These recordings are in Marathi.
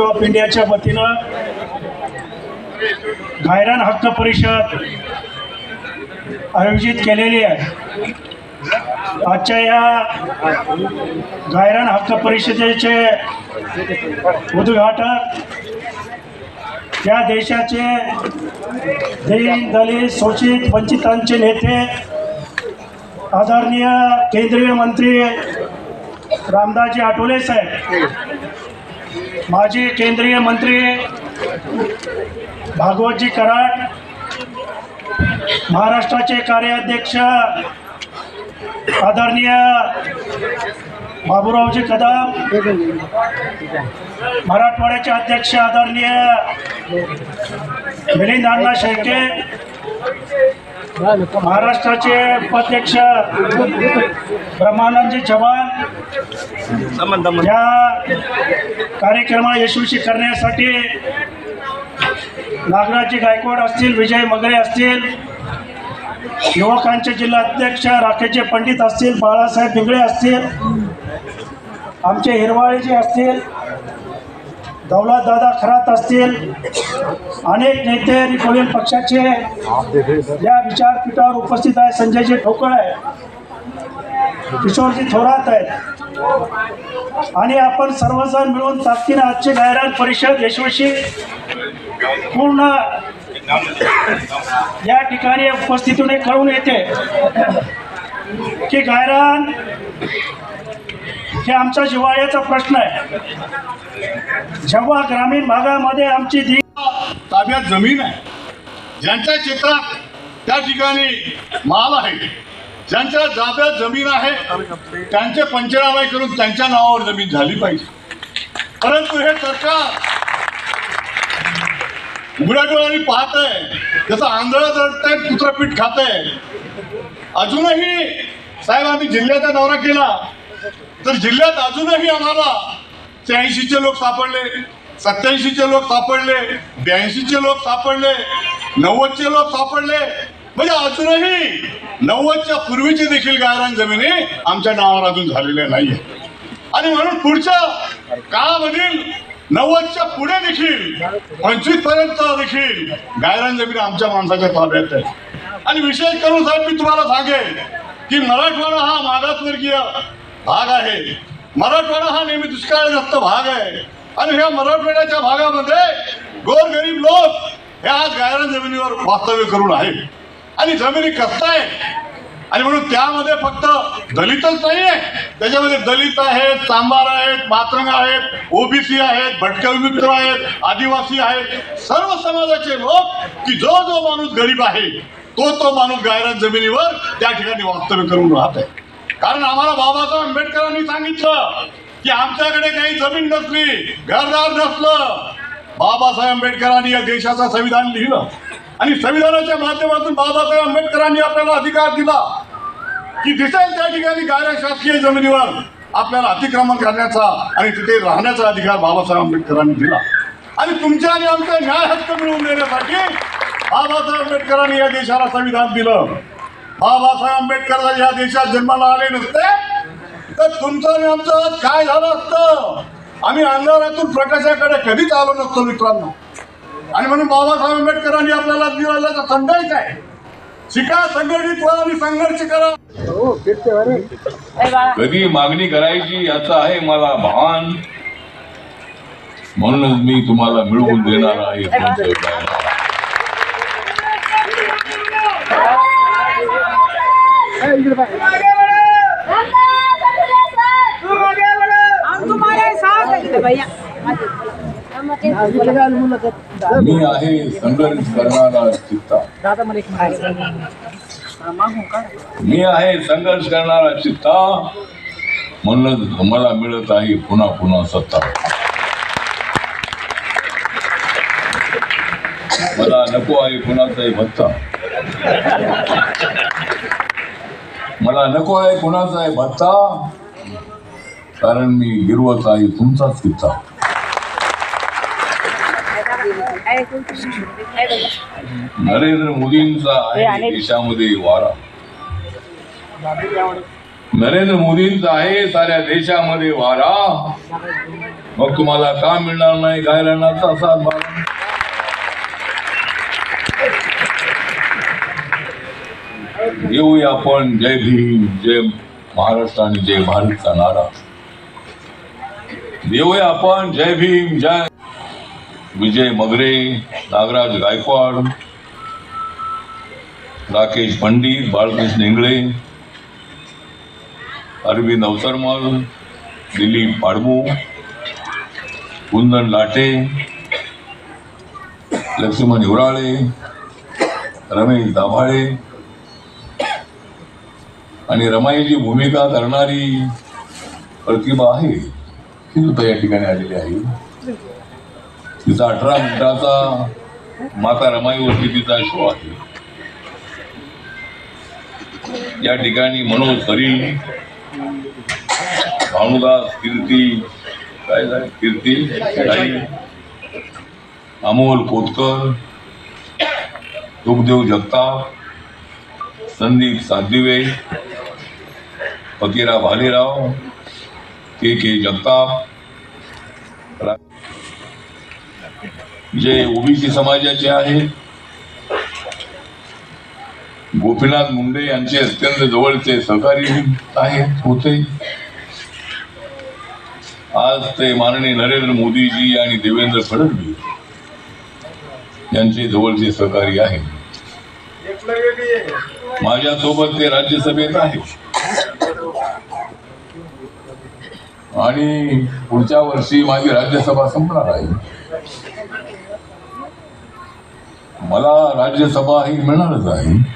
ऑफ इंडियाच्या वतीनं गायरान हक्क परिषद आयोजित केलेली आहे. आजच्या या गायरान हक्क परिषदेचे उद्घाटक या देशाचे दलित दलित शोषित वंचितांचे नेते आदरणीय केंद्रीय मंत्री रामदासजी आठवले साहेब. माजी केंद्रीय मंत्री भागवतजी कराड महाराष्ट्राचे कार्याध्यक्ष आदरणीय बाबूरावजी कदम मराठवाड्याचे अध्यक्ष आदरणीय मिलिंद अण्णा शेळके महाराष्ट्राचे उपाध्यक्ष ब्रह्मानंदजी चव्हाण या कार्यक्रमा यशस्वी करण्यासाठी नागराजी गायकवाड असतील विजय मगरे असतील युवकांचे जिल्हाध्यक्ष राकेशचे पंडित असतील बाळासाहेब बिगळे असतील आमचे हिरवाळेजी असतील दौलतदादा खरात असतील अनेक नेते रिपब्लिकन पक्षाचे या विचारपीठावर उपस्थित आहे संजयजी ठोकळ आहे. किशोरजी थोरात आहेत. आणि आपण सर्वजण मिळून ताकदीनं आजची गायरान परिषद यशस्वी पूर्ण या ठिकाणी उपस्थितीने कळून येते. की गायरान हे आमचा जिवाळ्याचा प्रश्न आहे. जेव्हा ग्रामीण भागामध्ये आमची दी ताब्यात जमीन आहे. ज्यांच्या क्षेत्रात त्या ठिकाणी माल आहे. ज्यांच्या जाब्यात जमीन आहे त्यांचे पंचनामे करून त्यांच्या नावावर जमीन झाली पाहिजे. परंतु हे सरकार उघड्या डोळ्यांनी पाहत आहे त्याचं आंधळं जडतंय कुत्रपीठ खात आहे अजूनही साहेब आम्ही जिल्ह्याचा दौरा केला तर जिल्ह्यात अजूनही आम्हाला त्र्याऐंशीचे लोक सापडले सत्याऐंशीचे लोक सापडले ब्याऐंशीचे लोक सापडले नव्वदचे लोक सापडले म्हणजे अजूनही नव्वदच्या पूर्वीची देखील गायरान जमिनी आमच्या नावावर अजून झालेल्या नाहीये आणि म्हणून पुढच्या काळामधील नव्वदच्या पुढे देखील पंचवीसपर्यंत देखील गायरान जमीन आमच्या माणसाच्या ताब्यात आहे आणि विशेष करून साहेब मी तुम्हाला सांगेन की मराठवाडा हा मागासवर्गीय भाग आहे. मराठवाडा हा नेहमी दुष्काळग्रस्त भाग आहे. आणि ह्या मराठवाड्याच्या भागामध्ये गोरगरीब लोक हे आज गायरान जमिनीवर वास्तव्य करून आहे आणि जमिनी कसताय आहे आणि म्हणून त्यामध्ये फक्त दलितच नाही आहे त्याच्यामध्ये दलित आहेत चांबार आहेत मातरंग आहेत ओबीसी आहेत भटकल मित्र आहेत आदिवासी आहेत. सर्व समाजाचे लोक की जो जो माणूस गरीब आहे तो तो माणूस गायरान जमिनीवर त्या ठिकाणी वास्तव्य करून राहत आहे कारण आम्हाला बाबासाहेब आंबेडकरांनी सांगितलं की आमच्याकडे काही जमीन नसली घरदार नसलं बाबासाहेब आंबेडकरांनी या देशाचं संविधान लिहिलं. आणि संविधानाच्या माध्यमातून बाबासाहेब आंबेडकरांनी आपल्याला अधिकार दिला. की दिसेल त्या ठिकाणी गायरा शासकीय जमिनीवर आपल्याला अतिक्रमण करण्याचा आणि तिथे राहण्याचा अधिकार बाबासाहेब आंबेडकरांनी दिला. आणि तुमच्या आणि आमचा न्याय हक्क मिळवून देण्यासाठी बाबासाहेब आंबेडकरांनी या देशाला संविधान दिलं. बाबासाहेब आंबेडकर या देशात जन्माला आले नसते तर तुमचं आणि आमचं काय झालं असतं? आम्ही अंधारातून प्रकाशाकडे कधीच आलो नसतो मित्रांनो. आणि म्हणून बाबासाहेब आंबेडकरांनी आपल्याला दिलेला संदेश आहे. शिका संघटित व्हा आणि संघर्ष करा. कधी मागणी करायची याचा आहे मला भान. म्हणूनच मी तुम्हाला मिळवून देणार आहे तुमचं मी आहे संघर्ष करणारा चित्ता मी आहे संघर्ष करणारा चित्ता. म्हणूनच मला मिळत आहे पुन्हा पुन्हा सत्ता. मला नको आहे कुणाचाही भत्ता. मला नको आहे कुणाचाही भत्ता. कारण मी गिरवत आहे तुमचाच किस्सा. नरेंद्र मोदींचा आहे देशामध्ये वारा. नरेंद्र मोदींचा आहे साऱ्या देशामध्ये वारा. मग तुम्हाला का मिळणार नाही? गायरानाचा असा भाग येऊया आपण. जय भीम जय महाराष्ट्र आणि जय भारतचा नारा. देऊया आपण. जय भीम जय. विजय मगरे नागराज गायकवाड राकेश पंडित बाळकृष्ण इंगळे अरविंद अवसरमल दिलीप पाडमू कुंदन लाटे लक्ष्मण हिवराळे रमेश दाभाळे आणि रमाईची भूमिका करणारी प्रतिभा आहे. ती सुद्धा या ठिकाणी आलेली आहे. तिचा अठरा मिनिटाचा माता रमाईवरती तिचा शो आहे. या ठिकाणी मनोज करी भानुदास कीर्ती काय झालं? कीर्ती अमोल कोतकर सुखदेव जगताप संदीप सातदिवे फकीरा भालेराव के के जगताप जे ओबीसी समाजाचे आहेत गोपीनाथ मुंडे यांचे अत्यंत जवळचे सहकारी आहेत होते. आज ते माननीय नरेंद्र मोदीजी आणि देवेंद्र फडणवीस यांचे जवळचे सहकारी आहेत माझ्यासोबत ते राज्यसभेत आहेत आणि पुढच्या वर्षी माझी राज्यसभा संपणार आहे. मला राज्यसभा ही मिळणारच आहे.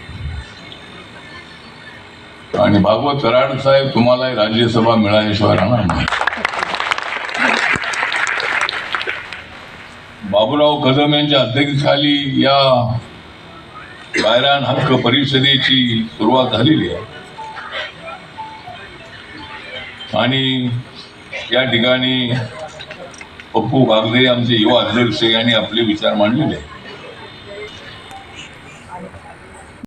आणि भागवत कराड साहेब तुम्हाला राज्यसभा मिळाल्याशिवाय राहणार नाही. बाबूराव कदम यांच्या अध्यक्षतेखाली या गायरान हक्क परिषदेची सुरुवात झालेली आहे. आणि या ठिकाणी पप्पू कागदे आमचे युवा अध्यक्ष यांनी आपले विचार मांडलेले आहेत.